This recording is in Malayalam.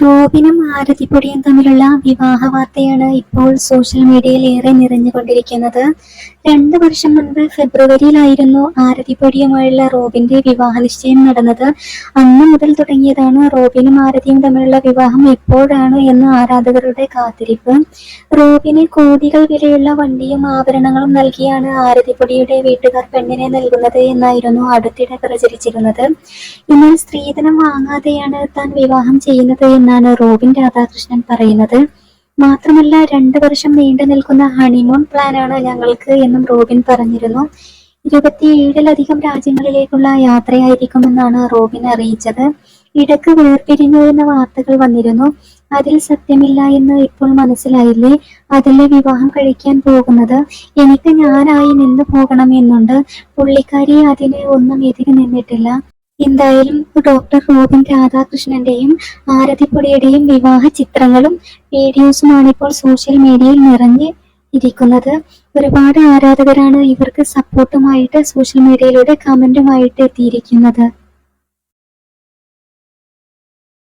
റോബിനും ആരതിപ്പൊടിയും തമ്മിലുള്ള വിവാഹ വാർത്തയാണ് ഇപ്പോൾ സോഷ്യൽ മീഡിയയിൽ ഏറെ നിറഞ്ഞുകൊണ്ടിരിക്കുന്നത്. രണ്ട് വർഷം മുൻപ് ഫെബ്രുവരിയിലായിരുന്നു ആരതിപ്പൊടിയുമായുള്ള റോബിന്റെ വിവാഹ നിശ്ചയം നടന്നത്. അന്ന് മുതൽ തുടങ്ങിയതാണ് റോബിനും ആരതിയും തമ്മിലുള്ള വിവാഹം എപ്പോഴാണ് എന്ന് ആരാധകരുടെ കാത്തിരിപ്പ്. റോബിന് കോടികൾ വിലയുള്ള വണ്ടിയും ആഭരണങ്ങളും നൽകിയാണ് ആരതിപ്പൊടിയുടെ വീട്ടുകാർ പെണ്ണിനെ നൽകുന്നത് എന്നായിരുന്നു അടുത്തിടെ പ്രചരിച്ചിരുന്നത്. എന്നാൽ സ്ത്രീധനം വാങ്ങാതെയാണ് താൻ വിവാഹം ചെയ്യുന്നത് എന്നാണ് റോബിൻ രാധാകൃഷ്ണൻ പറയുന്നത്. മാത്രമല്ല രണ്ടു വർഷം നീണ്ടു നിൽക്കുന്ന ഹണിമൂൺ പ്ലാനാണ് ഞങ്ങൾക്ക് എന്നും റോബിൻ പറഞ്ഞിരുന്നു. ഇരുപത്തിയേഴിലധികം രാജ്യങ്ങളിലേക്കുള്ള യാത്രയായിരിക്കുമെന്നാണ് റോബിൻ അറിയിച്ചത്. ഇടയ്ക്ക് വേർപിരിഞ്ഞു എന്ന വാർത്തകൾ വന്നിരുന്നു. അതിൽ സത്യമില്ല എന്ന് ഇപ്പോൾ മനസ്സിലായില്ലേ? അതിലെ വിവാഹം കഴിക്കാൻ പോകുന്നത്? എനിക്ക് ഞാനായി നിന്ന് പോകണമെന്നുണ്ട് പുള്ളിക്കാരി അതിന് ഒന്നും എതിര് നിന്നിട്ടില്ല. എന്തായാലും ഡോക്ടർ റോബിൻ രാധാകൃഷ്ണന്റെയും ആരതിപ്പൊടിയുടെയും വിവാഹ ചിത്രങ്ങളും വീഡിയോസുമാണ് ഇപ്പോൾ സോഷ്യൽ മീഡിയയിൽ നിറഞ്ഞ് ഇരിക്കുന്നത്. ഒരുപാട് ആരാധകരാണ് ഇവർക്ക് സപ്പോർട്ടുമായിട്ട് സോഷ്യൽ മീഡിയയിലൂടെ കമന്റുമായിട്ട് എത്തിയിരിക്കുന്നത്.